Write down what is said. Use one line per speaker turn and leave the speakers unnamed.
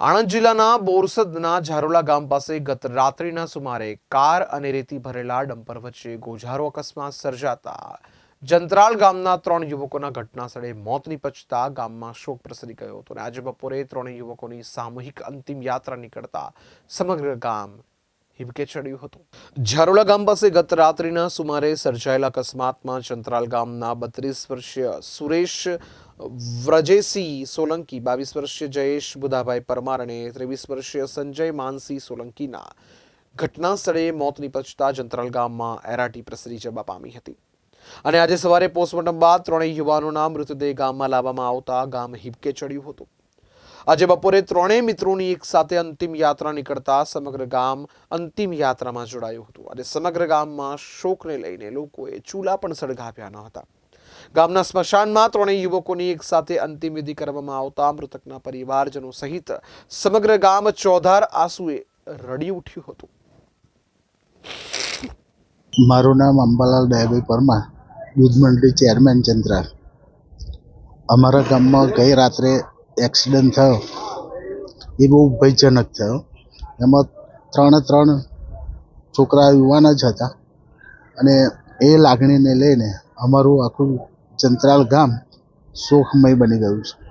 આણંદ જિલ્લાના બોરસદના ઝારોલા ગામ પાસે ગત રાત્રિના સુમારે કાર અને રેતી ભરેલા ડમ્પર વચ્ચે ગોઝારો અકસ્માત સર્જાતા જંત્રાલ ગામના ત્રણ યુવકોના ઘટના સ્થળે મોત નિપજતા ગામમાં શોક પ્રસરી ગયો હતો અને આજે બપોરે ત્રણેય યુવકોની સામૂહિક અંતિમ યાત્રા નીકળતા સમગ્ર ગામ હિબકે ચડ્યું હતું. ઝારોલા ગામ પાસે ગત રાત્રિના સુમારે સર્જાયેલા અકસ્માતમાં ચંત્રાલ ગામના બત્રીસ વર્ષીય સુરેશ વ્રજેસી સોલંકી, બાવીસ વર્ષીય જયેશ બુધાભાઈ પરમાર અને ત્રેવીસ વર્ષીય સંજય માનસી સોલંકીના ઘટના સ્થળે મોત નિપજતા જંત્રાલ ગામમાં એરાટી પ્રસરી જવા પામી હતી. અને આજે સવારે પોસ્ટમોર્ટમ બાદ ત્રણેય યુવાનોના મૃતદેહ ગામમાં લાવવામાં આવતા ગામ હિબકે ચડ્યું હતું. આજે બપોરે ત્રણેય મિત્રોની એક સાથે અંતિમ યાત્રા નીકળતા સમગ્ર ગામ અંતિમ યાત્રામાં જોડાયું હતું અને સમગ્ર ગામમાં શોકને લઈને લોકોએ ચૂલા પણ સળગાવ્યા ન હતા. ગામના સ્મશાનમાં ત્રણેય યુવકોની એક સાથે અંતિમ વિધિ કરવામાં આવતા મૃતકના પરિવારજનો સહિત સમગ્ર ગામ ચોધાર આંસુએ રડી ઉઠ્યું હતું.
મારું નામ અંબાલાલ દયાભાઈ પરમાર દૂધ મંડળી ચેરમેન ચંદ્રા અમારા ગામમાં ગઈ રાત્રે એક્સિડન્ટ થયો. એ બહુ ભયજનક થયો. એમાં ત્રણે ત્રણ છોકરા યુવાન જ હતા. અને એ લાગણીને લઈને અમારું આખું ચંત્રાલ ગામ શોકમય બની ગયું છે.